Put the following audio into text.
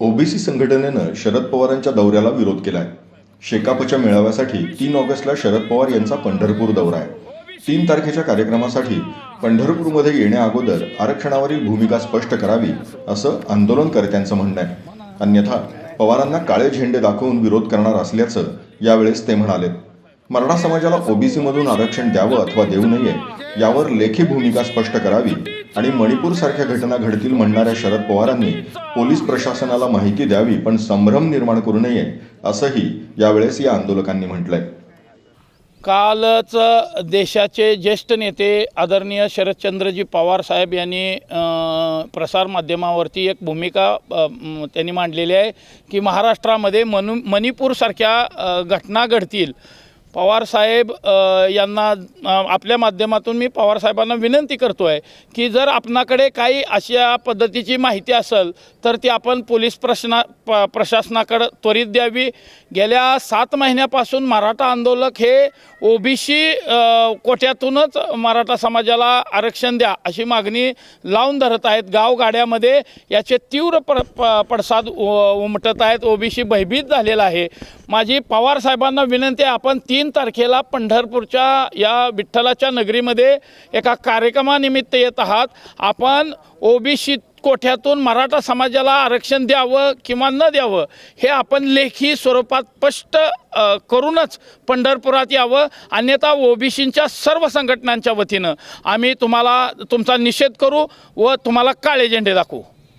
OBC संघटनेनं शरद पवारांच्या दौऱ्याला विरोध केलाय. शेकापच्या मेळाव्यासाठी तीन ऑगस्टला शरद पवार यांचा पंढरपूर दौरा आहे. तीन तारखेच्या कार्यक्रमासाठी पंढरपूरमध्ये येण्याअगोदर आरक्षणावरील भूमिका स्पष्ट करावी असं आंदोलनकर्त्यांचं म्हणणं आहे. अन्यथा पवारांना काळे झेंडे दाखवून विरोध करणार असल्याचं यावेळेस ते म्हणाले मराठा समाजाला ओबीसी मधून आरक्षण द्यावं अथवा देऊ नये यावर लेखी भूमिका स्पष्ट करावी आणि मणिपूर सारख्या घटना घडतील म्हणणाऱ्या शरद पवारांनी पोलीस प्रशासनाला माहिती द्यावी पण संभ्रम निर्माण करू नये असंही यावेळेस या आंदोलकांनी म्हटलंय. कालच देशाचे ज्येष्ठ नेते आदरणीय शरदचंद्रजी पवार साहेब यांनी प्रसारमाध्यमावरती एक भूमिका त्यांनी मांडलेली आहे की महाराष्ट्रामध्ये मनु मणिपूरसारख्या घटना घडतील. पवारसाहेब यांना आपल्या माध्यमातून मी पवारसाहेबांना विनंती करतो आहे की जर आपणाकडे काही अशा पद्धतीची माहिती असेल तर ती आपण पोलीस प्रश्ना प प्रशासनाकडं त्वरित द्यावी. गेल्या सात महिन्यापासून मराठा आंदोलक हे ओबीसी कोट्यातूनच मराठा समाजाला आरक्षण द्या अशी मागणी लावून धरत आहेत. गावगाड्यामध्ये याचे तीव्र पर प पडसाद उ- उमटत आहेत. ओबीसी भयभीत झालेला आहे. माझी पवार साहेबांना विनंती आहे आपण तीन तारखेला पंढरपूरच्या या विठ्ठलाच्या नगरीमध्ये एका कार्यक्रमानिमित्त येत आहात. आपण ओबीसी कोठ्यातून मराठा समाजाला आरक्षण द्यावं किंवा न द्यावं हे आपण लेखी स्वरूपात स्पष्ट करूनच पंढरपुरात यावं अन्यथा ओबीसींच्या सर्व संघटनांच्या वतीनं आम्ही तुम्हाला तुमचा निषेध करू व तुम्हाला काळे झेंडे दाखवू.